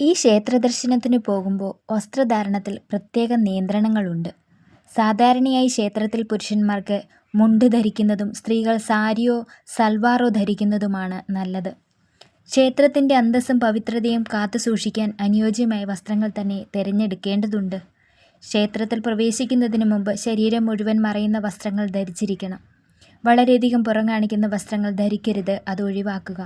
ഈ ക്ഷേത്രദർശനത്തിന് പോകുമ്പോൾ വസ്ത്രധാരണത്തിൽ പ്രത്യേക നിയന്ത്രണങ്ങളുണ്ട്. സാധാരണയായി ക്ഷേത്രത്തിൽ പുരുഷന്മാർക്ക് മുണ്ട് ധരിക്കുന്നതും സ്ത്രീകൾ സാരിയോ സൽവാറോ ധരിക്കുന്നതുമാണ് നല്ലത്. ക്ഷേത്രത്തിന്റെ അന്തസ്സും പവിത്രതയും കാത്തുസൂക്ഷിക്കാൻ അനുയോജ്യമായ വസ്ത്രങ്ങൾ തന്നെ തിരഞ്ഞെടുക്കേണ്ടതുണ്ട് ക്ഷേത്രത്തിൽ പ്രവേശിക്കുന്നതിന് മുമ്പ് ശരീരം മുഴുവൻ മറയുന്ന വസ്ത്രങ്ങൾ ധരിച്ചിരിക്കണം. വളരെയധികം പുറം കാണിക്കുന്ന വസ്ത്രങ്ങൾ ധരിക്കരുത് അത് ഒഴിവാക്കുക.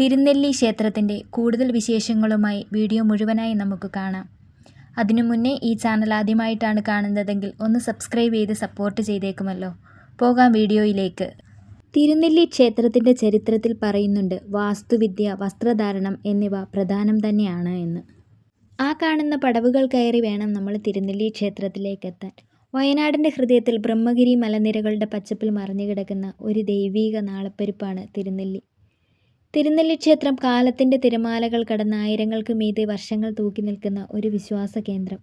തിരുനെല്ലി ക്ഷേത്രത്തിന്റെ കൂടുതൽ വിശേഷങ്ങളുമായി വീഡിയോ മുഴുവനായി നമുക്ക് കാണാം. അതിനു മുന്നേ ഈ ചാനൽ ആദ്യമായിട്ടാണ് കാണുന്നതെങ്കിൽ ഒന്ന് സബ്സ്ക്രൈബ് ചെയ്ത് സപ്പോർട്ട് ചെയ്തേക്കുമല്ലോ. പോകാം വീഡിയോയിലേക്ക്. തിരുനെല്ലി ക്ഷേത്രത്തിന്റെ ചരിത്രത്തിൽ പറയുന്നുണ്ട് വാസ്തുവിദ്യ, വസ്ത്രധാരണം എന്നിവ പ്രധാനം തന്നെയാണ് എന്ന്. ആ കാണുന്ന പടവുകൾ കയറി വേണം നമ്മൾ തിരുനെല്ലി ക്ഷേത്രത്തിലേക്ക് എത്താൻ വയനാടിന്റെ ഹൃദയത്തിൽ ബ്രഹ്മഗിരി മലനിരകളുടെ പച്ചപ്പിൽ മറിഞ്ഞുകിടക്കുന്ന ഒരു ദൈവീക നാളപ്പരിപ്പാണ് തിരുനെല്ലി. തിരുനെല്ലി ക്ഷേത്രം കാലത്തിന്റെ തിരമാലകൾ കടന്ന് ആയിരങ്ങൾക്ക് മീതെ വർഷങ്ങൾ തൂക്കി നിൽക്കുന്ന ഒരു വിശ്വാസ കേന്ദ്രം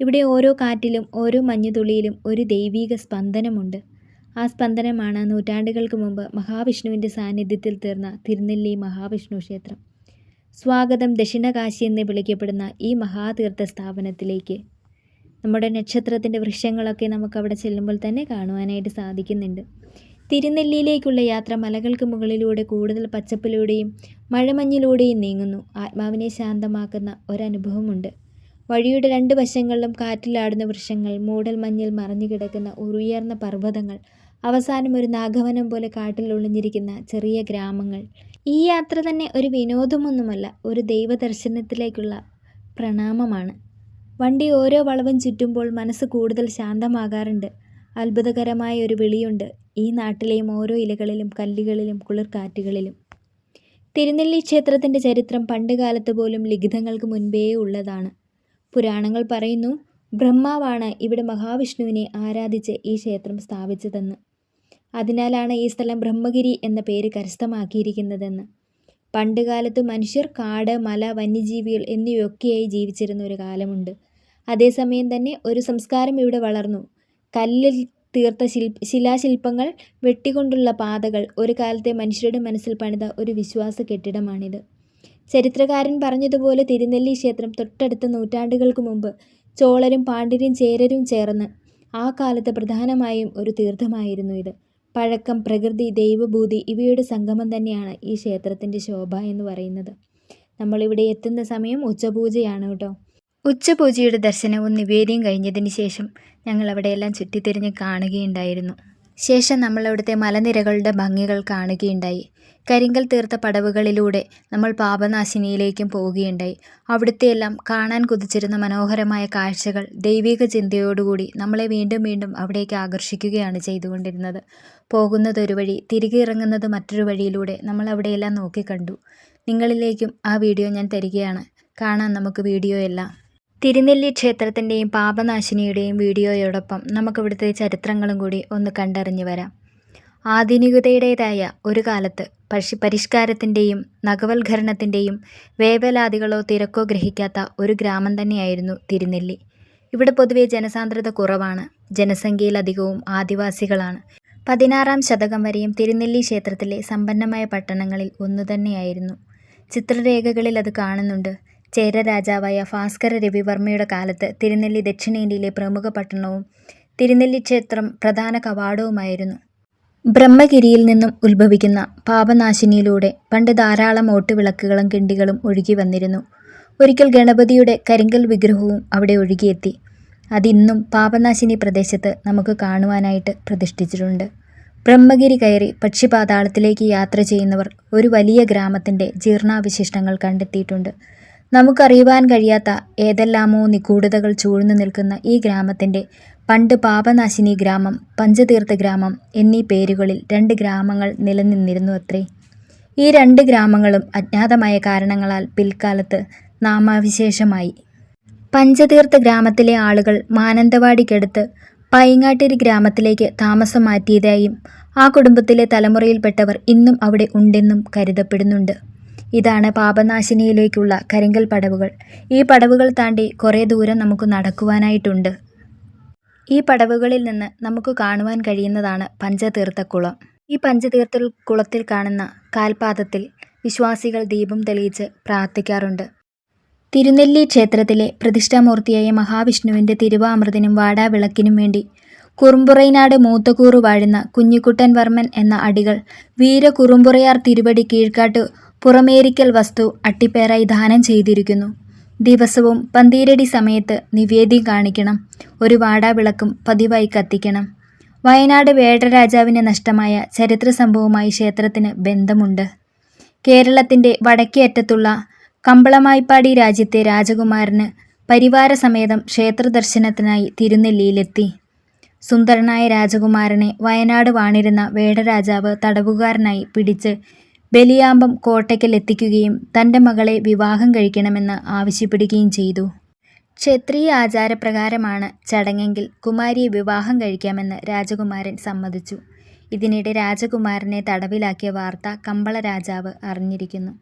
ഇവിടെ ഓരോ കാറ്റിലും ഓരോ മഞ്ഞുതുള്ളിയിലും ഒരു ദൈവീക സ്പന്ദനമുണ്ട്. ആ സ്പന്ദനമാണ് നൂറ്റാണ്ടുകൾക്ക് മുമ്പ് മഹാവിഷ്ണുവിന്റെ സാന്നിധ്യത്തിൽ തീർന്ന തിരുനെല്ലി മഹാവിഷ്ണു ക്ഷേത്രം. സ്വാഗതം ദക്ഷിണകാശി എന്ന് വിളിക്കപ്പെടുന്ന ഈ മഹാതീർത്ഥ സ്ഥാപനത്തിലേക്ക്. നമ്മുടെ നക്ഷത്രത്തിന്റെ വൃക്ഷങ്ങളൊക്കെ നമുക്കവിടെ ചെല്ലുമ്പോൾ തന്നെ കാണുവാനായിട്ട് സാധിക്കുന്നുണ്ട്. തിരുനെല്ലിയിലേക്കുള്ള യാത്ര മലകൾക്ക് മുകളിലൂടെ കൂടുതൽ പച്ചപ്പിലൂടെയും മഴമഞ്ഞിലൂടെയും നീങ്ങുന്നു. ആത്മാവിനെ ശാന്തമാക്കുന്ന ഒരനുഭവമുണ്ട്. വഴിയുടെ രണ്ട് വശങ്ങളിലും കാറ്റിലാടുന്ന വൃക്ഷങ്ങൾ, മൂടൽ മൂടൽമഞ്ഞിൽ മറഞ്ഞുകിടക്കുന്ന ഉയർന്ന പർവതങ്ങൾ അവസാനം ഒരു നാഗവനം പോലെ കാട്ടിൽ ഒളിഞ്ഞിരിക്കുന്ന ചെറിയ ഗ്രാമങ്ങൾ. ഈ യാത്ര തന്നെ ഒരു വിനോദമൊന്നുമല്ല, ഒരു ദൈവദർശനത്തിലേക്കുള്ള പ്രണാമമാണ്. വണ്ടി ഓരോ വളവും ചുറ്റുമ്പോൾ മനസ്സ് കൂടുതൽ ശാന്തമാകാറുണ്ട്. അത്ഭുതകരമായ ഒരു വിളിയുണ്ട് ഈ നാട്ടിലെയും ഓരോ ഇലകളിലും കല്ലുകളിലും കുളിർക്കാറ്റുകളിലും. തിരുനെല്ലി ക്ഷേത്രത്തിന്റെ ചരിത്രം പണ്ടുകാലത്ത് പോലും ലിഖിതങ്ങൾക്ക് മുൻപേ ഉള്ളതാണ്. പുരാണങ്ങൾ പറയുന്നു ബ്രഹ്മാവാണ് ഇവിടെ മഹാവിഷ്ണുവിനെ ആരാധിച്ച് ഈ ക്ഷേത്രം സ്ഥാപിച്ചതെന്ന്. അതിനാലാണ് ഈ സ്ഥലം ബ്രഹ്മഗിരി എന്ന പേര് കരസ്ഥമാക്കിയിരിക്കുന്നതെന്ന്. പണ്ടുകാലത്ത് മനുഷ്യർ കാട്, മല, വന്യജീവികൾ എന്നിവയൊക്കെയായി ജീവിച്ചിരുന്ന ഒരു കാലമുണ്ട്. അതേസമയം തന്നെ ഒരു സംസ്കാരം ഇവിടെ വളർന്നു. കല്ലിൽ തീർത്ത ശിലാശില്പങ്ങൾ, വെട്ടിക്കൊണ്ടുള്ള പാതകൾ, ഒരു കാലത്തെ മനുഷ്യരുടെ മനസ്സിൽ പണിത ഒരു വിശ്വാസ കെട്ടിടമാണിത് ചരിത്രകാരൻ പറഞ്ഞതുപോലെ തിരുനെല്ലി ക്ഷേത്രം തൊട്ടടുത്ത നൂറ്റാണ്ടുകൾക്ക് മുമ്പ് ചോളരും പാണ്ഡ്യരും ചേരരും ചേർന്ന് ആ കാലത്ത് പ്രധാനമായും ഒരു തീർത്ഥമായിരുന്നു ഇത്. പഴക്കം, പ്രകൃതി, ദൈവഭൂതി ഇവയുടെ സംഗമം തന്നെയാണ് ഈ ക്ഷേത്രത്തിന്റെ ശോഭ എന്ന് പറയുന്നത്. നമ്മളിവിടെ എത്തുന്ന സമയം ഉച്ചപൂജയാണ് ട്ടോ. ഉച്ചപൂജയുടെ ദർശനവും നിവേദ്യം കഴിഞ്ഞതിന് ശേഷം ഞങ്ങൾ അവിടെയെല്ലാം ചുറ്റിത്തിരിഞ്ഞ് കാണുകയുണ്ടായിരുന്നു. ശേഷം നമ്മൾ അവിടുത്തെ മലനിരകളുടെ ഭംഗികൾ കാണുകയുണ്ടായി. കരിങ്കൽ തീർത്ത പടവുകളിലൂടെ നമ്മൾ പാപനാശിനിയിലേക്കും പോവുകയുണ്ടായി. അവിടുത്തെയെല്ലാം കാണാൻ കുതിച്ചിരുന്ന മനോഹരമായ കാഴ്ചകൾ ദൈവിക ചിന്തയോടുകൂടി നമ്മളെ വീണ്ടും വീണ്ടും അവിടേക്ക് ആകർഷിക്കുകയാണ് ചെയ്തുകൊണ്ടിരുന്നത്. പോകുന്നത് ഒരു വഴി, തിരികെ ഇറങ്ങുന്നത് മറ്റൊരു വഴിയിലൂടെ നമ്മൾ അവിടെയെല്ലാം നോക്കിക്കണ്ടു. നിങ്ങളിലേക്കും ആ വീഡിയോ ഞാൻ തരികയാണ്. കാണാം നമുക്ക് വീഡിയോയെല്ലാം. തിരുനെല്ലി ക്ഷേത്രത്തിന്റെയും പാപനാശിനിയുടെയും വീഡിയോയോടൊപ്പം നമുക്കിവിടുത്തെ ചരിത്രങ്ങളും കൂടി ഒന്ന് കണ്ടറിഞ്ഞു വരാം. ആധുനികതയുടേതായ ഒരു കാലത്ത് പക്ഷി പരിഷ്കാരത്തിന്റെയും നഗവൽഘരണത്തിന്റെയും വേവലാദികളോ തിരക്കോ ഗ്രഹിക്കാത്ത ഒരു ഗ്രാമം തന്നെയായിരുന്നു തിരുനെല്ലി. ഇവിടെ പൊതുവെ ജനസാന്ദ്രത കുറവാണ്. ജനസംഖ്യയിൽ അധികവും ആദിവാസികളാണ്. പതിനാറാം ശതകം വരെയും തിരുനെല്ലി ക്ഷേത്രത്തിലെ സമ്പന്നമായ പട്ടണങ്ങളിൽ ഒന്നു തന്നെയായിരുന്നു ചിത്രരേഖകളിൽ അത് കാണുന്നുണ്ട്. ചേര രാജാവായ ഭാസ്കര രവിവർമ്മയുടെ കാലത്ത് തിരുനെല്ലി ദക്ഷിണേന്ത്യയിലെ പ്രമുഖ പട്ടണവും തിരുനെല്ലി ക്ഷേത്രം പ്രധാന കവാടവുമായിരുന്നു. ബ്രഹ്മഗിരിയിൽ നിന്നും ഉത്ഭവിക്കുന്ന പാപനാശിനിയിലൂടെ പണ്ട് ധാരാളം ഓട്ടുവിളക്കുകളും കിണ്ടികളും ഒഴുകി വന്നിരുന്നു ഒരിക്കൽ ഗണപതിയുടെ കരിങ്കൽ വിഗ്രഹവും അവിടെ ഒഴുകിയെത്തി. അതിന്നും പാപനാശിനി പ്രദേശത്ത് നമുക്ക് കാണുവാനായിട്ട് പ്രതിഷ്ഠിച്ചിട്ടുണ്ട്. ബ്രഹ്മഗിരി കയറി പക്ഷിപാതാളത്തിലേക്ക് യാത്ര ചെയ്യുന്നവർ ഒരു വലിയ ഗ്രാമത്തിന്റെ ജീർണാവശിഷ്ടങ്ങൾ കണ്ടെത്തിയിട്ടുണ്ട്. നമുക്കറിയുവാൻ കഴിയാത്ത ഏതെല്ലാമോ നിഗൂഢതകൾ ചൂഴ്ന്നു നിൽക്കുന്ന ഈ ഗ്രാമത്തിന്റെ പണ്ട് പാപനാശിനി ഗ്രാമം, പഞ്ചതീർത്ഥ ഗ്രാമം എന്നീ പേരുകളിൽ രണ്ട് ഗ്രാമങ്ങൾ നിലനിന്നിരുന്നു അത്രേ ഈ രണ്ട് ഗ്രാമങ്ങളും അജ്ഞാതമായ കാരണങ്ങളാൽ പിൽക്കാലത്ത് നാമാവിശേഷമായി പഞ്ചതീർത്ഥ ഗ്രാമത്തിലെ ആളുകൾ മാനന്തവാടിക്കടുത്ത് പൈങ്ങാട്ടിരി ഗ്രാമത്തിലേക്ക് താമസം മാറ്റിയതായും ആ കുടുംബത്തിലെ തലമുറയിൽപ്പെട്ടവർ ഇന്നും അവിടെ ഉണ്ടെന്നും കരുതപ്പെടുന്നുണ്ട്. ഇതാണ് പാപനാശിനിയിലേക്കുള്ള കരിങ്കൽ പടവുകൾ. ഈ പടവുകൾ താണ്ടി കുറേ ദൂരം നമുക്ക് നടക്കുവാനായിട്ടുണ്ട്. ഈ പടവുകളിൽ നിന്ന് നമുക്ക് കാണുവാൻ കഴിയുന്നതാണ് പഞ്ചതീർത്ഥക്കുളം. ഈ പഞ്ചതീർത്ഥ കുളത്തിൽ കാണുന്ന കാൽപാദത്തിൽ വിശ്വാസികൾ ദീപം തെളിയിച്ച് പ്രാർത്ഥിക്കാറുണ്ട്. തിരുനെല്ലി ക്ഷേത്രത്തിലെ പ്രതിഷ്ഠാമൂർത്തിയായ മഹാവിഷ്ണുവിന്റെ തിരുവാമൃതിനും വാടാവിളക്കിനും വേണ്ടി കുറുമ്പുറൈനാട് മൂത്തകൂറു വാഴുന്ന കുഞ്ഞിക്കുട്ടൻ വർമ്മൻ എന്ന അടികൾ വീരകുറുമ്പുറയാർ തിരുവടി കീഴ്ക്കാട്ട് പുറമേരിക്കൽ വസ്തു അട്ടിപ്പേറായി ദാനം ചെയ്തിരിക്കുന്നു. ദിവസവും പന്തീരടി സമയത്ത് നിവേദ്യം കാണിക്കണം. ഒരു വാടാവിളക്കും പതിവായി കത്തിക്കണം. വയനാട് വേടരാജാവിന് നഷ്ടമായ ചരിത്ര സംഭവമായി ക്ഷേത്രത്തിന് ബന്ധമുണ്ട്. കേരളത്തിന്റെ വടക്കേ അറ്റത്തുള്ള കമ്പളമായിപ്പാടി രാജ്യത്തെ രാജകുമാരന് പരിവാര സമേതം ക്ഷേത്ര ദർശനത്തിനായി തിരുനെല്ലിയിലെത്തി. സുന്ദരനായ രാജകുമാരനെ വയനാട് വാണിരുന്ന വേടരാജാവ് തടവുകാരനായി പിടിച്ച് ബലിയാമ്പം കോട്ടയ്ക്കൽ എത്തിക്കുകയും തന്റെ മകളെ വിവാഹം കഴിക്കണമെന്ന് ആവശ്യപ്പെടുകയും ചെയ്തു. ക്ഷത്രിയ ആചാരപ്രകാരമാണ് ചടങ്ങെങ്കിൽ കുമാരിയെ വിവാഹം കഴിക്കാമെന്ന് രാജകുമാരൻ സമ്മതിച്ചു. ഇതിനിടെ രാജകുമാരനെ തടവിലാക്കിയ വാർത്ത കമ്പള രാജാവ് അറിഞ്ഞിരിക്കുന്നു.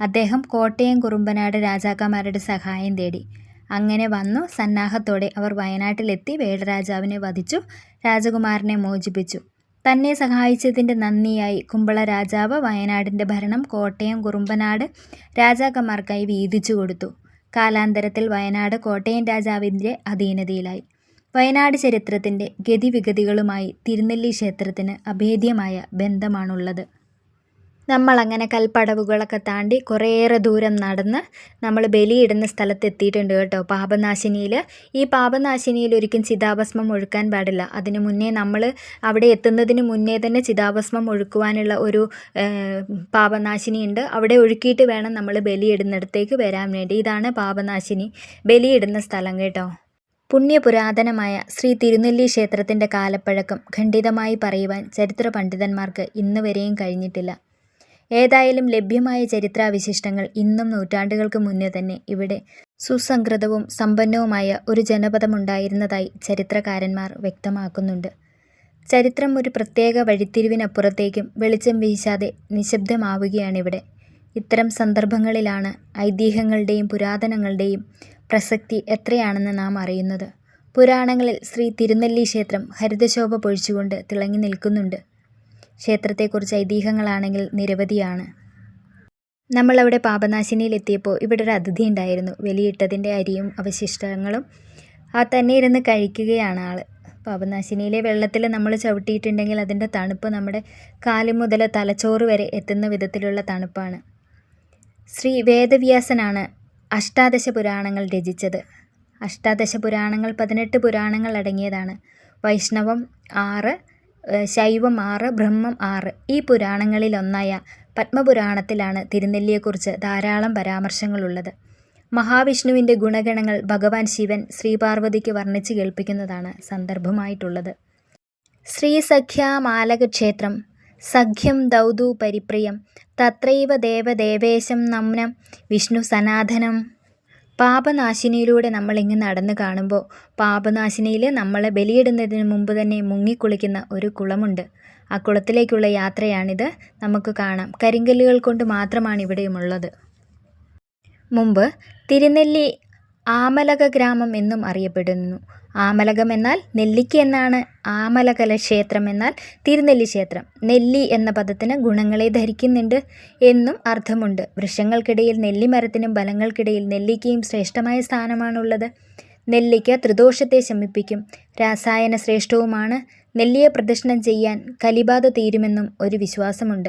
അദ്ദേഹം കോട്ടയം കുറുമ്പനാട് രാജാക്കന്മാരുടെ സഹായം തേടി. അങ്ങനെ വന്നു സന്നാഹത്തോടെ അവർ വയനാട്ടിലെത്തി വേടരാജാവിനെ വധിച്ചു രാജകുമാരനെ മോചിപ്പിച്ചു. തന്നെ സഹായിച്ചതിന്റെ നന്ദിയായി കുമ്പള രാജാവ് വയനാടിന്റെ ഭരണം കോട്ടയം കുറുമ്പനാട് രാജാക്കന്മാർക്കായി വീതിച്ചു കൊടുത്തു. കാലാന്തരത്തിൽ വയനാട് കോട്ടയം രാജാവിന്റെ അധീനതയിലായി. വയനാട് ചരിത്രത്തിന്റെ ഗതിവിഗതികളുമായി തിരുനെല്ലി ക്ഷേത്രത്തിന് അഭേദ്യമായ ബന്ധമാണുള്ളത്. നമ്മളങ്ങനെ കൽപ്പടവുകളൊക്കെ താണ്ടി കുറേയേറെ ദൂരം നടന്ന് നമ്മൾ ബലിയിടുന്ന സ്ഥലത്തെത്തിയിട്ടുണ്ട് കേട്ടോ പാപനാശിനിയിൽ. ഈ പാപനാശിനിയിൽ ഒരിക്കലും ചിതാഭസ്മം ഒഴുക്കാൻ പാടില്ല. അതിന് മുന്നേ നമ്മൾ അവിടെ എത്തുന്നതിന് മുന്നേ തന്നെ ചിതാഭസ്മം ഒഴുക്കുവാനുള്ള ഒരു പാപനാശിനി ഉണ്ട് അവിടെ ഒഴുക്കിയിട്ട് വേണം നമ്മൾ ബലിയിടുന്നിടത്തേക്ക് വരാൻ വേണ്ടി. ഇതാണ് പാപനാശിനി ബലിയിടുന്ന സ്ഥലം കേട്ടോ. പുണ്യപുരാതനമായ ശ്രീ തിരുനെല്ലി ക്ഷേത്രത്തിന്റെ കാലപ്പഴക്കം ഖണ്ഡിതമായി പറയുവാൻ ചരിത്ര പണ്ഡിതന്മാർക്ക് ഇന്നുവരെയും കഴിഞ്ഞിട്ടില്ല. ഏതായാലും ലഭ്യമായ ചരിത്രാവശിഷ്ടങ്ങൾ ഇന്നും നൂറ്റാണ്ടുകൾക്ക് മുന്നേ തന്നെ ഇവിടെ സുസംസ്കൃതവും സമ്പന്നവുമായ ഒരു ജനപദമുണ്ടായിരുന്നതായി ചരിത്രകാരന്മാർ വ്യക്തമാക്കുന്നുണ്ട്. ചരിത്രം ഒരു പ്രത്യേക വഴിത്തിരിവിനപ്പുറത്തേക്കും വെളിച്ചം വീശാതെ നിശബ്ദമാവുകയാണിവിടെ ഇത്തരം സന്ദർഭങ്ങളിലാണ് ഐതിഹ്യങ്ങളുടെയും പുരാതനങ്ങളുടെയും പ്രസക്തി എത്രയാണെന്ന് നാം അറിയുന്നത്. പുരാണങ്ങളിൽ ശ്രീ തിരുനെല്ലി ക്ഷേത്രം ഹരിതശോഭ പൊഴിച്ചുകൊണ്ട് തിളങ്ങി നിൽക്കുന്നുണ്ട്. ക്ഷേത്രത്തെക്കുറിച്ച് ഐതിഹ്യങ്ങളാണെങ്കിൽ നിരവധിയാണ്. നമ്മളവിടെ പാപനാശിനിയിലെത്തിയപ്പോൾ ഇവിടെ ഒരു അതിഥി ഉണ്ടായിരുന്നു വെലിയിട്ടതിന്റെ അരിയും അവശിഷ്ടങ്ങളും ആ തന്നെ ഇരുന്ന് കഴിക്കുകയാണ് ആൾ പാപനാശിനിയിലെ വെള്ളത്തിൽ നമ്മൾ ചവിട്ടിയിട്ടുണ്ടെങ്കിൽ അതിന്റെ തണുപ്പ് നമ്മുടെ കാൽ മുതൽ തലച്ചോറ് വരെ എത്തുന്ന വിധത്തിലുള്ള തണുപ്പാണ്. ശ്രീ വേദവ്യാസനാണ് അഷ്ടാദശ പുരാണങ്ങൾ രചിച്ചത്. അഷ്ടാദശ പുരാണങ്ങൾ പതിനെട്ട് പുരാണങ്ങൾ അടങ്ങിയതാണ്. വൈഷ്ണവം ആറ്, ശൈവം ആറ്, ബ്രഹ്മം ആറ്. ഈ പുരാണങ്ങളിലൊന്നായ പത്മപുരാണത്തിലാണ് തിരുനെല്ലിയെക്കുറിച്ച് ധാരാളം പരാമർശങ്ങളുള്ളത്. മഹാവിഷ്ണുവിന്റെ ഗുണഗണങ്ങൾ ഭഗവാൻ ശിവൻ ശ്രീപാർവതിക്ക് വർണിച്ച് കേൾപ്പിക്കുന്നതാണ് സന്ദർഭമായിട്ടുള്ളത്. ശ്രീസഖ്യാമാലകക്ഷേത്രം സഖ്യം ദൗതു പരിപ്രിയം തത്രൈവ ദേവദേവേശം നമ്നം വിഷ്ണുസനാതനം. പാപനാശിനിയിലൂടെ നമ്മളിങ്ങ് നടന്ന് കാണുമ്പോൾ പാപനാശിനിയിൽ നമ്മളെ ബലിയിടുന്നതിന് മുമ്പ് തന്നെ മുങ്ങിക്കുളിക്കുന്ന ഒരു കുളമുണ്ട്. ആ കുളത്തിലേക്കുള്ള യാത്രയാണിത്. നമുക്ക് കാണാം. കരിങ്കല്ലുകൾ കൊണ്ട് മാത്രമാണ് ഇവിടെയുമുള്ളത് മുമ്പ് തിരുനെല്ലി ആമലകഗ്രാമം എന്നും അറിയപ്പെടുന്നു ആമലകം എന്നാൽ നെല്ലിക്ക എന്നാണ് ആമലകല ക്ഷേത്രം എന്നാൽ തിരുനെല്ലി ക്ഷേത്രം. നെല്ലി എന്ന പദത്തിന് ഗുണങ്ങളെ ധരിക്കുന്നുണ്ട് എന്നും അർത്ഥമുണ്ട്. വൃക്ഷങ്ങൾക്കിടയിൽ നെല്ലിമരത്തിനും ബലങ്ങൾക്കിടയിൽ നെല്ലിക്കയും ശ്രേഷ്ഠമായ സ്ഥാനമാണുള്ളത്. നെല്ലിക്ക ത്രിദോഷത്തെ ശമിപ്പിക്കും. രാസായന ശ്രേഷ്ഠവുമാണ് നെല്ലിയെ പ്രദക്ഷിണം ചെയ്യാൻ കലിബാധ തീരുമെന്നും ഒരു വിശ്വാസമുണ്ട്.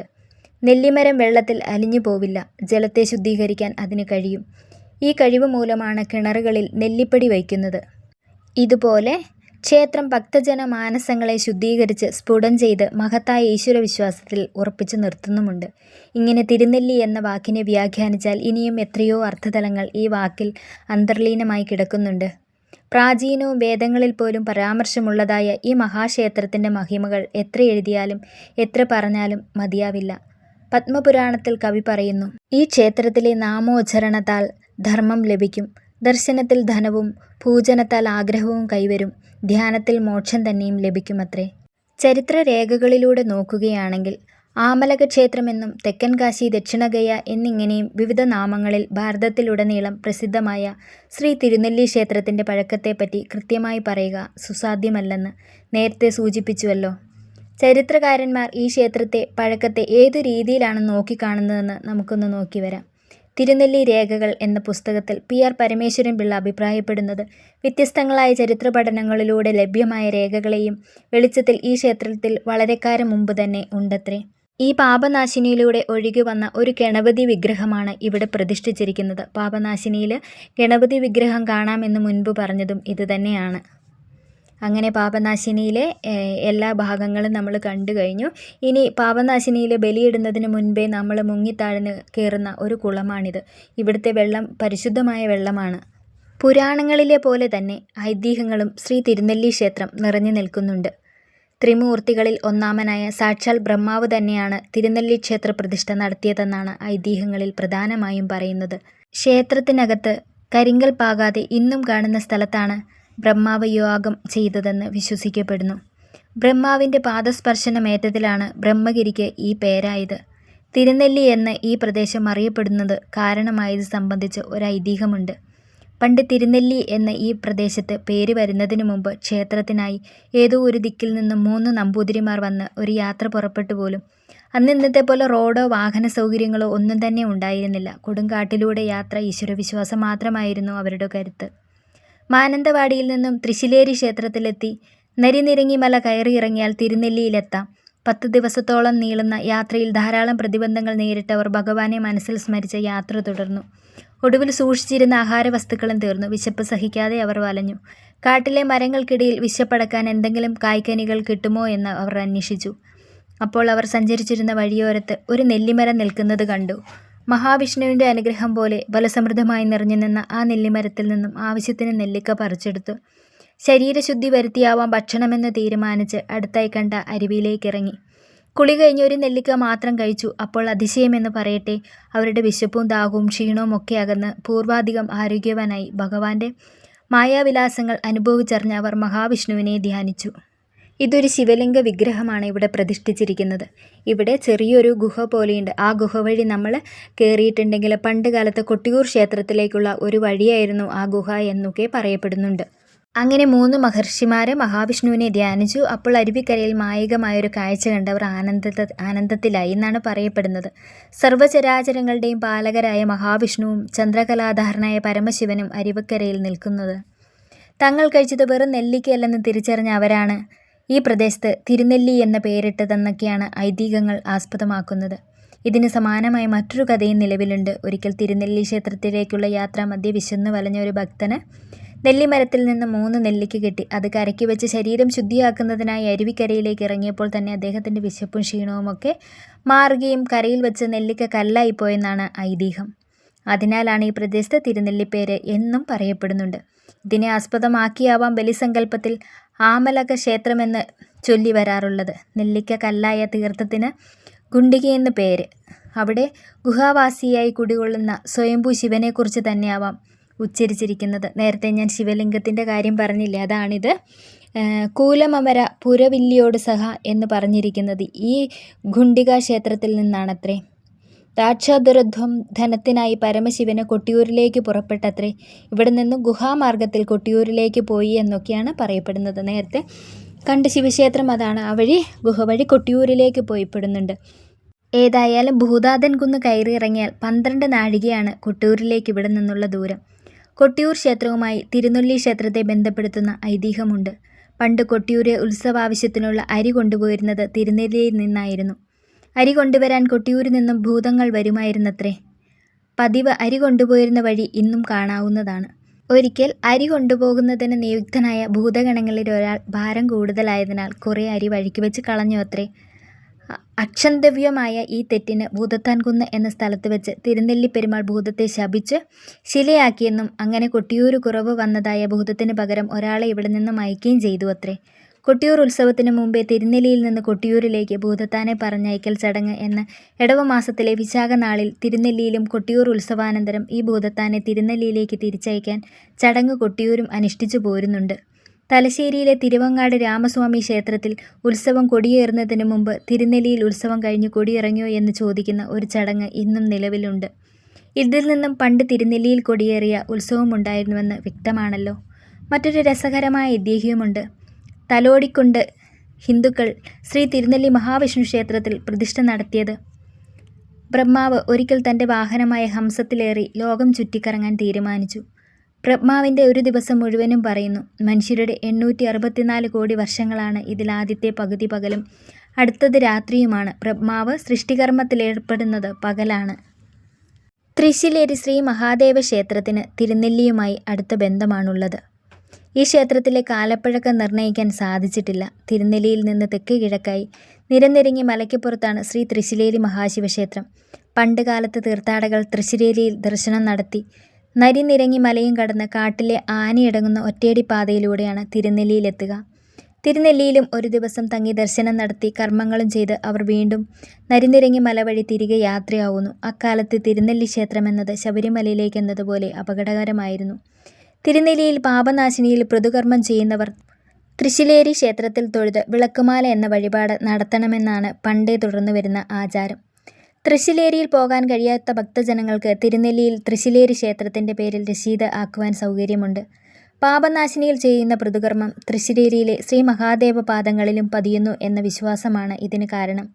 നെല്ലിമരം വെള്ളത്തിൽ അലിഞ്ഞു പോവില്ല. ജലത്തെ ശുദ്ധീകരിക്കാൻ അതിന് കഴിയും. ഈ കഴിവ് മൂലമാണ് കിണറുകളിൽ നെല്ലിപ്പടി വയ്ക്കുന്നത്. ഇതുപോലെ ക്ഷേത്രം ഭക്തജന മാനസങ്ങളെ ശുദ്ധീകരിച്ച് സ്ഫുടം ചെയ്ത് മഹത്തായ ഈശ്വരവിശ്വാസത്തിൽ ഉറപ്പിച്ചു നിർത്തുന്നുമുണ്ട്. ഇങ്ങനെ തിരുനെല്ലി എന്ന വാക്കിനെ വ്യാഖ്യാനിച്ചാൽ ഇനിയും എത്രയോ അർത്ഥതലങ്ങൾ ഈ വാക്കിൽ അന്തർലീനമായി കിടക്കുന്നുണ്ട്. പ്രാചീനവും വേദങ്ങളിൽ പോലും പരാമർശമുള്ളതായ ഈ മഹാക്ഷേത്രത്തിന്റെ മഹിമകൾ എത്ര എഴുതിയാലും എത്ര പറഞ്ഞാലും മതിയാവില്ല. പത്മപുരാണത്തിൽ കവി പറയുന്നു. ഈ ക്ഷേത്രത്തിലെ നാമോച്ചാരണത്താൽ ധർമ്മം ലഭിക്കും. ദർശനത്തിൽ ധനവും പൂജനത്താൽ ആഗ്രഹവും കൈവരും. ധ്യാനത്തിൽ മോക്ഷം തന്നെയും ലഭിക്കുമത്രേ. ചരിത്ര രേഖകളിലൂടെ നോക്കുകയാണെങ്കിൽ ആമലകക്ഷേത്രമെന്നും തെക്കൻ കാശി ദക്ഷിണഗയ എന്നിങ്ങനെയും വിവിധ നാമങ്ങളിൽ ഭാരതത്തിലുടനീളം പ്രസിദ്ധമായ ശ്രീ തിരുനെല്ലി ക്ഷേത്രത്തിന്റെ പഴക്കത്തെപ്പറ്റി കൃത്യമായി പറയുക സുസാധ്യമല്ലെന്ന് നേരത്തെ സൂചിപ്പിച്ചുവല്ലോ. ചരിത്രകാരന്മാർ ഈ ക്ഷേത്രത്തെ പഴക്കത്തെ ഏതു രീതിയിലാണ് നോക്കിക്കാണുന്നതെന്ന് നമുക്കൊന്ന് നോക്കിവരാം. തിരുനെല്ലി രേഖകൾ എന്ന പുസ്തകത്തിൽ പി ആർ പരമേശ്വരൻ പിള്ള അഭിപ്രായപ്പെടുന്നത് വ്യത്യസ്തങ്ങളായ ചരിത്ര പഠനങ്ങളിലൂടെ ലഭ്യമായ രേഖകളെയും വെളിച്ചത്തിൽ ഈ ക്ഷേത്രത്തിൽ വളരെക്കാലം മുമ്പ് തന്നെ ഉണ്ടത്രേ. ഈ പാപനാശിനിയിലൂടെ ഒഴുകി വന്ന ഒരു ഗണപതി വിഗ്രഹമാണ് ഇവിടെ പ്രതിഷ്ഠിച്ചിരിക്കുന്നത്. പാപനാശിനിയിൽ ഗണപതി വിഗ്രഹം കാണാമെന്ന് മുൻപ് പറഞ്ഞതും ഇതുതന്നെയാണ്. അങ്ങനെ പാപനാശിനിയിലെ എല്ലാ ഭാഗങ്ങളും നമ്മൾ കണ്ടു കഴിഞ്ഞു. ഇനി പാപനാശിനിയിൽ ബലിയിടുന്നതിന് മുൻപേ നമ്മൾ മുങ്ങിത്താഴ്ന്ന് കയറുന്ന ഒരു കുളമാണിത്. ഇവിടുത്തെ വെള്ളം പരിശുദ്ധമായ വെള്ളമാണ്. പുരാണങ്ങളിലെ പോലെ തന്നെ ഐതിഹ്യങ്ങളും ശ്രീ തിരുനെല്ലി ക്ഷേത്രം നിറഞ്ഞു നിൽക്കുന്നുണ്ട്. ത്രിമൂർത്തികളിൽ ഒന്നാമനായ സാക്ഷാൽ ബ്രഹ്മാവ് തന്നെയാണ് തിരുനെല്ലി ക്ഷേത്ര പ്രതിഷ്ഠ നടത്തിയതെന്നാണ് ഐതിഹ്യങ്ങളിൽ പ്രധാനമായും പറയുന്നത്. ക്ഷേത്രത്തിനകത്ത് കരിങ്കൽ പാകാതെ ഇന്നും കാണുന്ന സ്ഥലത്താണ് ബ്രഹ്മാവ് യോഗം ചെയ്തതെന്ന് വിശ്വസിക്കപ്പെടുന്നു. ബ്രഹ്മാവിന്റെ പാദസ്പർശനമേറ്റതിലാണ് ബ്രഹ്മഗിരിക്ക് ഈ പേരായത്. തിരുനെല്ലി എന്ന് ഈ പ്രദേശം അറിയപ്പെടുന്നത് കാരണമായത് സംബന്ധിച്ച് ഒരു ഐതിഹ്യമുണ്ട് പണ്ട് തിരുനെല്ലി എന്ന ഈ പ്രദേശത്ത് പേര് വരുന്നതിനു മുമ്പ് ക്ഷേത്രത്തിനായി ഏതോ ഒരു ദിക്കിൽ നിന്ന് മൂന്ന് നമ്പൂതിരിമാർ വന്ന് ഒരു യാത്ര പുറപ്പെട്ടു പോലും അന്ന് ഇന്നത്തെപ്പോലെ റോഡോ വാഹന സൗകര്യങ്ങളോ ഒന്നും തന്നെ ഉണ്ടായിരുന്നില്ല. കൊടുങ്കാട്ടിലൂടെ യാത്ര ഈശ്വരവിശ്വാസം മാത്രമായിരുന്നു അവരുടെ കരുത്ത്. മാനന്തവാടിയിൽ നിന്നും തൃശ്ശിലേരി ക്ഷേത്രത്തിലെത്തി നരിനിരങ്ങി മല കയറിയിറങ്ങിയാൽ തിരുനെല്ലിയിലെത്താം. പത്ത് ദിവസത്തോളം നീളുന്ന യാത്രയിൽ ധാരാളം പ്രതിബന്ധങ്ങൾ നേരിട്ടവർ ഭഗവാനെ മനസ്സിൽ സ്മരിച്ച യാത്ര തുടർന്നു. ഒടുവിൽ സൂക്ഷിച്ചിരുന്ന ആഹാരവസ്തുക്കളും തീർന്നു. വിശപ്പ് സഹിക്കാതെ അവർ വലഞ്ഞു. കാട്ടിലെ മരങ്ങൾക്കിടയിൽ വിശപ്പടക്കാൻ എന്തെങ്കിലും കായ്ക്കനികൾ കിട്ടുമോ എന്ന് അവർ അന്വേഷിച്ചു. അപ്പോൾ അവർ സഞ്ചരിച്ചിരുന്ന വഴിയോരത്ത് ഒരു നെല്ലിമരം നിൽക്കുന്നത് കണ്ടു. മഹാവിഷ്ണുവിന്റെ അനുഗ്രഹം പോലെ ബലസമൃദ്ധമായി നിറഞ്ഞു നിന്ന ആ നെല്ലിമരത്തിൽ നിന്നും ആവശ്യത്തിന് നെല്ലിക്ക പറിച്ചെടുത്തു. ശരീരശുദ്ധി വരുത്തിയാവാം ഭക്ഷണമെന്ന് തീരുമാനിച്ച് അടുത്തായി കണ്ട അരുവിയിലേക്ക് ഇറങ്ങി കുളി കഴിഞ്ഞ് ഒരു നെല്ലിക്ക മാത്രം കഴിച്ചു. അപ്പോൾ അതിശയമെന്ന് പറയട്ടെ, അവരുടെ വിശപ്പും ദാഹവും ക്ഷീണവും ഒക്കെ അകന്ന് പൂർവാധികം ആരോഗ്യവാനായി. ഭഗവാന്റെ മായാവിലാസങ്ങൾ അനുഭവിച്ചറിഞ്ഞ അവർ മഹാവിഷ്ണുവിനെ ധ്യാനിച്ചു. ഇതൊരു ശിവലിംഗ വിഗ്രഹമാണ് ഇവിടെ പ്രതിഷ്ഠിച്ചിരിക്കുന്നത്. ഇവിടെ ചെറിയൊരു ഗുഹ പോലെയുണ്ട്. ആ ഗുഹ വഴി നമ്മൾ കയറിയിട്ടുണ്ടെങ്കിൽ പണ്ട് കാലത്ത് കൊട്ടിയൂർ ക്ഷേത്രത്തിലേക്കുള്ള ഒരു വഴിയായിരുന്നു ആ ഗുഹ എന്നൊക്കെ പറയപ്പെടുന്നുണ്ട്. അങ്ങനെ മൂന്ന് മഹർഷിമാർ മഹാവിഷ്ണുവിനെ ധ്യാനിച്ചു. അപ്പോൾ അരുവിക്കരയിൽ മായികമായൊരു കാഴ്ച കണ്ടവർ ആനന്ദ ആനന്ദത്തിലായി എന്നാണ് പറയപ്പെടുന്നത്. സർവചരാചരങ്ങളുടെയും പാലകരായ മഹാവിഷ്ണുവും ചന്ദ്രകലാധാരനായ പരമശിവനും അരുവിക്കരയിൽ നിൽക്കുന്നത്. തങ്ങൾ കഴിച്ചത് വെറും നെല്ലിക്കയല്ലെന്ന് തിരിച്ചറിഞ്ഞ അവരാണ് ഈ പ്രദേശത്ത് തിരുനെല്ലി എന്ന പേരിട്ടതെന്നൊക്കെയാണ് ഐതിഹ്യങ്ങൾ ആസ്പദമാക്കുന്നത്. ഇതിന് സമാനമായ മറ്റൊരു കഥയും നിലവിലുണ്ട്. ഒരിക്കൽ തിരുനെല്ലി ക്ഷേത്രത്തിലേക്കുള്ള യാത്ര മധ്യ വിശന്ന് വലഞ്ഞ ഒരു ഭക്തന് നെല്ലിമരത്തിൽ നിന്ന് മൂന്ന് നെല്ലിക്ക് കിട്ടി. അത് കരയ്ക്ക് വെച്ച് ശരീരം ശുദ്ധിയാക്കുന്നതിനായി അരുവിക്കരയിലേക്ക് ഇറങ്ങിയപ്പോൾ തന്നെ അദ്ദേഹത്തിന്റെ വിശപ്പും ക്ഷീണവും ഒക്കെ മാറുകയും കരയിൽ വെച്ച് നെല്ലിക്ക കല്ലായിപ്പോയെന്നാണ് ഐതിഹ്യം. അതിനാലാണ് ഈ പ്രദേശത്ത് തിരുനെല്ലിപ്പേര് എന്നും പറയപ്പെടുന്നുണ്ട്. ഇതിനെ ആസ്പദമാക്കിയാവാം ബലിസങ്കല്പത്തിൽ ആമലക ക്ഷേത്രമെന്ന് ചൊല്ലി വരാറുള്ളത് നെല്ലിക്ക കല്ലായ തീർത്ഥത്തിന് ഗുണ്ടികയെന്ന് പേര്. അവിടെ ഗുഹാവാസിയായി കുടികൊള്ളുന്ന സ്വയംഭൂ ശിവനെക്കുറിച്ച് തന്നെയാവാം ഉച്ചരിച്ചിരിക്കുന്നത്. നേരത്തെ ഞാൻ ശിവലിംഗത്തിന്റെ കാര്യം പറഞ്ഞില്ലേ, അതാണിത്. കൂലമമര പുരവില്ലിയോട് സഹ എന്ന് പറഞ്ഞിരിക്കുന്നത് ഈ ഗുണ്ടിക ക്ഷേത്രത്തിൽ നിന്നാണത്രേ. ദാക്ഷാധ്വരം ധനത്തിനായി പരമശിവന് കൊട്ടിയൂരിലേക്ക് പുറപ്പെട്ടത്രേ. ഇവിടെ നിന്നും ഗുഹാമാർഗത്തിൽ കൊട്ടിയൂരിലേക്ക് പോയി എന്നൊക്കെയാണ് പറയപ്പെടുന്നത്. നേരത്തെ കണ്ട ശിവക്ഷേത്രം അതാണ്. ആ വഴി ഗുഹ വഴി കൊട്ടിയൂരിലേക്ക് പോയിപ്പെടുന്നുണ്ട്. ഏതായാലും ഭൂതാതൻകുന്ന് കയറിയിറങ്ങിയാൽ പന്ത്രണ്ട് നാഴികയാണ് കൊട്ടിയൂരിലേക്ക് ഇവിടെ നിന്നുള്ള ദൂരം. കൊട്ടിയൂർ ക്ഷേത്രവുമായി തിരുനെല്ലി ക്ഷേത്രത്തെ ബന്ധപ്പെടുത്തുന്ന ഐതിഹ്യമുണ്ട്. പണ്ട് കൊട്ടിയൂരെ ഉത്സവാവശ്യത്തിനുള്ള അരി കൊണ്ടുപോയിരുന്നത് തിരുനെല്ലിയിൽ നിന്നായിരുന്നു. അരി കൊണ്ടുവരാൻ കൊട്ടിയൂരിൽ നിന്നും ഭൂതങ്ങൾ വരുമായിരുന്നത്രേ. പതിവ് അരി കൊണ്ടുപോയിരുന്ന വഴി ഇന്നും കാണാവുന്നതാണ്. ഒരിക്കൽ അരി കൊണ്ടുപോകുന്നതിന് നിയുക്തനായ ഭൂതഗണങ്ങളിൽ ഒരാൾ ഭാരം കൂടുതലായതിനാൽ കുറേ അരി വഴിക്ക് വെച്ച് കളഞ്ഞു അത്രേ അക്ഷന്തവ്യമായ ഈ തെറ്റിന് ഭൂതത്താൻകുന്ന് എന്ന സ്ഥലത്ത് വെച്ച് തിരുനെല്ലി പെരുമാൾ ഭൂതത്തെ ശപിച്ച് ശിലയാക്കിയെന്നും അങ്ങനെ കൊട്ടിയൂര് കുറവ് വന്നതായ ഭൂതത്തിന് പകരം ഒരാളെ ഇവിടെ നിന്നും അയക്കുകയും ചെയ്തുവത്രേ. കൊട്ടിയൂർ ഉത്സവത്തിന് മുമ്പേ തിരുനെല്ലിയിൽ നിന്ന് കൊട്ടിയൂരിലേക്ക് ഭൂതത്താനെ പറഞ്ഞയക്കൽ ചടങ്ങ് എന്ന് ഇടവമാസത്തിലെ വിശാഖനാളിൽ തിരുനെല്ലിയിലും കൊട്ടിയൂർ ഉത്സവാനന്തരം ഈ ഭൂതത്താനെ തിരുനെല്ലിയിലേക്ക് തിരിച്ചയക്കാൻ ചടങ്ങ് കൊട്ടിയൂരും അനുഷ്ഠിച്ചു പോരുന്നുണ്ട്. തലശ്ശേരിയിലെ തിരുവങ്ങാട് രാമസ്വാമി ക്ഷേത്രത്തിൽ ഉത്സവം കൊടിയേറുന്നതിന് മുമ്പ് തിരുനെല്ലിയിൽ ഉത്സവം കഴിഞ്ഞ് കൊടിയിറങ്ങിയോ എന്ന് ചോദിക്കുന്ന ഒരു ചടങ്ങ് ഇന്നും നിലവിലുണ്ട്. ഇതിൽ നിന്നും പണ്ട് തിരുനെല്ലിയിൽ കൊടിയേറിയ ഉത്സവമുണ്ടായിരുന്നുവെന്ന് വ്യക്തമാണല്ലോ. മറ്റൊരു രസകരമായ ഐതിഹ്യമുണ്ട്. തലോടിക്കൊണ്ട് ഹിന്ദുക്കൾ ശ്രീ തിരുനെല്ലി മഹാവിഷ്ണു ക്ഷേത്രത്തിൽ പ്രതിഷ്ഠ നടത്തിയത് ബ്രഹ്മാവ് ഒരിക്കൽ തന്റെ വാഹനമായ ഹംസത്തിലേറി ലോകം ചുറ്റിക്കറങ്ങാൻ തീരുമാനിച്ചു. ബ്രഹ്മാവിന്റെ ഒരു ദിവസം മുഴുവനും പറയുന്നു. മനുഷ്യരുടെ എണ്ണൂറ്റി അറുപത്തിനാല് കോടി വർഷങ്ങളാണ്. ഇതിൽ ആദ്യത്തെ പകുതി പകലും അടുത്തത് രാത്രിയുമാണ്. ബ്രഹ്മാവ് സൃഷ്ടികർമ്മത്തിലേർപ്പെടുന്നത് പകലാണ്. തൃശ്ശിലേരി ശ്രീ മഹാദേവ ക്ഷേത്രത്തിന് തിരുനെല്ലിയുമായി അടുത്ത ബന്ധമാണുള്ളത്. ഈ ക്ഷേത്രത്തിലെ കാലപ്പഴക്കം നിർണയിക്കാൻ സാധിച്ചിട്ടില്ല. തിരുനെല്ലിയിൽ നിന്ന് തെക്ക് കിഴക്കായി നിരന്നിരങ്ങി മലയ്ക്കപ്പുറത്താണ് ശ്രീ തൃശ്ശിലേരി മഹാശിവക്ഷേത്രം. പണ്ട് കാലത്ത് തീർത്ഥാടകർ തൃശ്ശിലേരിയിൽ ദർശനം നടത്തി നരിനിരങ്ങി മലയും കടന്ന് കാട്ടിലെ ആനയടങ്ങുന്ന ഒറ്റയടി പാതയിലൂടെയാണ് തിരുനെല്ലിയിലെത്തുക. തിരുനെല്ലിയിലും ഒരു ദിവസം തങ്ങി ദർശനം നടത്തി കർമ്മങ്ങളും ചെയ്ത് അവർ വീണ്ടും നരിനിരങ്ങി മല വഴി തിരികെ യാത്രയാവുന്നു. അക്കാലത്ത് തിരുനെല്ലി ക്ഷേത്രം ക്ഷേത്രമെന്നത് ശബരിമലയിലേക്കെന്നതുപോലെ അപകടകരമായിരുന്നു. തിരുനെല്ലിയിൽ പാപനാശിനിയിൽ പ്രതികർമ്മം ചെയ്യുന്നവർ തൃശ്ശിലേരി ക്ഷേത്രത്തിൽ തൊഴുത് വിളക്കുമാല എന്ന വഴിപാട് നടത്തണമെന്നാണ് പണ്ടേ തുടർന്നു വരുന്ന ആചാരം. തൃശ്ശിലേരിയിൽ പോകാൻ കഴിയാത്ത ഭക്തജനങ്ങൾക്ക് തിരുനെല്ലിയിൽ തൃശ്ശിലേരി ക്ഷേത്രത്തിന്റെ പേരിൽ രശീത് ആക്കുവാൻ സൗകര്യമുണ്ട്. പാപനാശിനിയിൽ ചെയ്യുന്ന പ്രതികർമ്മം തൃശ്ശിലേരിയിലെ ശ്രീ മഹാദേവ പാദങ്ങളിലും പതിയുന്നു എന്ന വിശ്വാസമാണ് ഇതിന് കാരണം.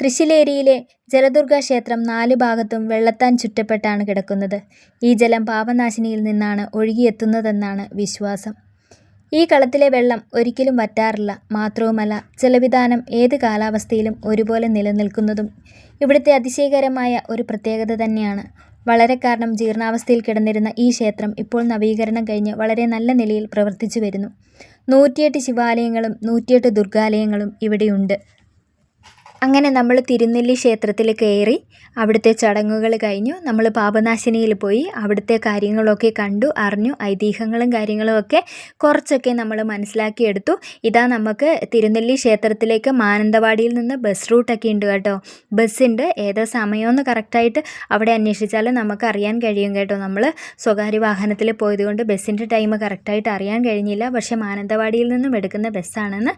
തൃശ്ശിലേരിയിലെ ജലദുർഗാക്ഷേത്രം നാല് ഭാഗത്തും വെള്ളത്താൻ ചുറ്റപ്പെട്ടാണ് കിടക്കുന്നത്. ഈ ജലം പാപനാശിനിയിൽ നിന്നാണ് ഒഴുകിയെത്തുന്നതെന്നാണ് വിശ്വാസം. ഈ കളത്തിലെ വെള്ളം ഒരിക്കലും വറ്റാറില്ല. മാത്രവുമല്ല ജലവിധാനം ഏത് കാലാവസ്ഥയിലും ഒരുപോലെ നിലനിൽക്കുന്നതും ഇവിടുത്തെ അതിശയകരമായ ഒരു പ്രത്യേകത തന്നെയാണ്. വളരെ കാരണം ജീർണാവസ്ഥയിൽ കിടന്നിരുന്ന ഈ ക്ഷേത്രം ഇപ്പോൾ നവീകരണം കഴിഞ്ഞ് വളരെ നല്ല നിലയിൽ പ്രവർത്തിച്ചു വരുന്നു നൂറ്റിയെട്ട് ശിവാലയങ്ങളും നൂറ്റിയെട്ട് ദുർഗാലയങ്ങളും ഇവിടെയുണ്ട്. അങ്ങനെ നമ്മൾ തിരുനെല്ലി ക്ഷേത്രത്തിൽ കയറി അവിടുത്തെ ചടങ്ങുകൾ കഴിഞ്ഞു. നമ്മൾ പാപനാശിനിയിൽ പോയി അവിടുത്തെ കാര്യങ്ങളൊക്കെ കണ്ടു അറിഞ്ഞു. ഐതിഹ്യങ്ങളും കാര്യങ്ങളും ഒക്കെ കുറച്ചൊക്കെ നമ്മൾ മനസ്സിലാക്കിയെടുത്തു. ഇതാ നമുക്ക് തിരുനെല്ലി ക്ഷേത്രത്തിലേക്ക് മാനന്തവാടിയിൽ നിന്ന് ബസ് റൂട്ടൊക്കെ ഉണ്ട് കേട്ടോ. ബസ്സുണ്ട്. ഏതാ സമയമെന്ന് കറക്റ്റായിട്ട് അവിടെ അന്വേഷിച്ചാൽ നമുക്ക് അറിയാൻ കഴിയും കേട്ടോ. നമ്മൾ സ്വകാര്യ വാഹനത്തിൽ പോയതുകൊണ്ട് ബസ്സിന്റെ ടൈം കറക്റ്റായിട്ട് അറിയാൻ കഴിഞ്ഞില്ല. പക്ഷേ മാനന്തവാടിയിൽ നിന്നും എടുക്കുന്ന ബസ്സാണെന്ന്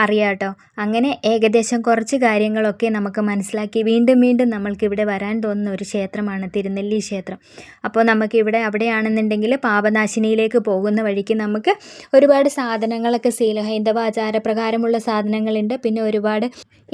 അറിയാം കേട്ടോ. അങ്ങനെ ഏകദേശം കുറച്ച് കാര്യങ്ങളൊക്കെ നമുക്ക് മനസ്സിലാക്കി വീണ്ടും വീണ്ടും നമ്മൾക്കിവിടെ വരാൻ തോന്നുന്ന ഒരു ക്ഷേത്രമാണ് തിരുനെല്ലി ക്ഷേത്രം. അപ്പോൾ നമുക്കിവിടെ അവിടെയാണെന്നുണ്ടെങ്കിൽ പാപനാശിനിയിലേക്ക് പോകുന്ന വഴിക്ക് നമുക്ക് ഒരുപാട് സാധനങ്ങളൊക്കെ സെയിൽ ഹൈന്ദവ ആചാരപ്രകാരമുള്ള സാധനങ്ങളുണ്ട്. പിന്നെ ഒരുപാട്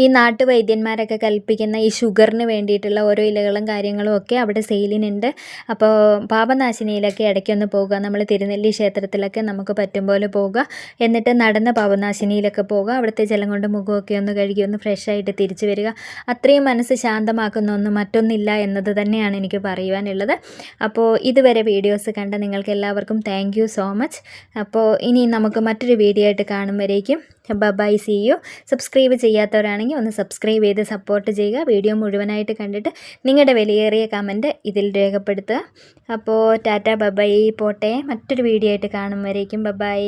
ഈ നാട്ടുവൈദ്യന്മാരൊക്കെ കൽപ്പിക്കുന്ന ഈ ഷുഗറിന് വേണ്ടിയിട്ടുള്ള ഓരോ ഇലകളും കാര്യങ്ങളും ഒക്കെ അവിടെ സെയിലിനുണ്ട്. അപ്പോൾ പാപനാശിനിയിലൊക്കെ ഇടയ്ക്കൊന്ന് പോകുക. നമ്മൾ തിരുനെല്ലി ക്ഷേത്രത്തിലൊക്കെ നമുക്ക് പറ്റും പോലെ പോകുക. എന്നിട്ട് നടന്ന് പാപനാശിനിയിലൊക്കെ പോകുക. അവിടുത്തെ ജലം കൊണ്ട് മുഖമൊക്കെ ഒന്ന് കഴുകി ഒന്ന് ഫ്രഷായിട്ട് തിരിച്ച് വരിക. അത്രയും മനസ്സ് ശാന്തമാക്കുന്ന ഒന്ന് മറ്റൊന്നില്ല എന്നത് തന്നെയാണ് എനിക്ക് പറയുവാനുള്ളത്. അപ്പോൾ ഇതുവരെ വീഡിയോസ് കണ്ട നിങ്ങൾക്ക് എല്ലാവർക്കും താങ്ക് സോ മച്ച്. അപ്പോൾ ഇനി നമുക്ക് മറ്റൊരു വീഡിയോ ആയിട്ട് കാണും വരേക്കും bye bye see you. Subscribe ചെയ്യാത്തവരാണെങ്കിൽ ഒന്ന് സബ്സ്ക്രൈബ് ചെയ്ത് സപ്പോർട്ട് ചെയ്യുക. വീഡിയോ മുഴുവനായിട്ട് കണ്ടിട്ട് നിങ്ങളുടെ വിലയേറിയ കമന്റ് ഇതിൽ രേഖപ്പെടുത്തുക. അപ്പോൾ ടാറ്റ ബൈ ബൈ പോട്ടെ. മറ്റൊരു വീഡിയോ ആയിട്ട് കാണും വരേക്കും ബൈ ബൈ.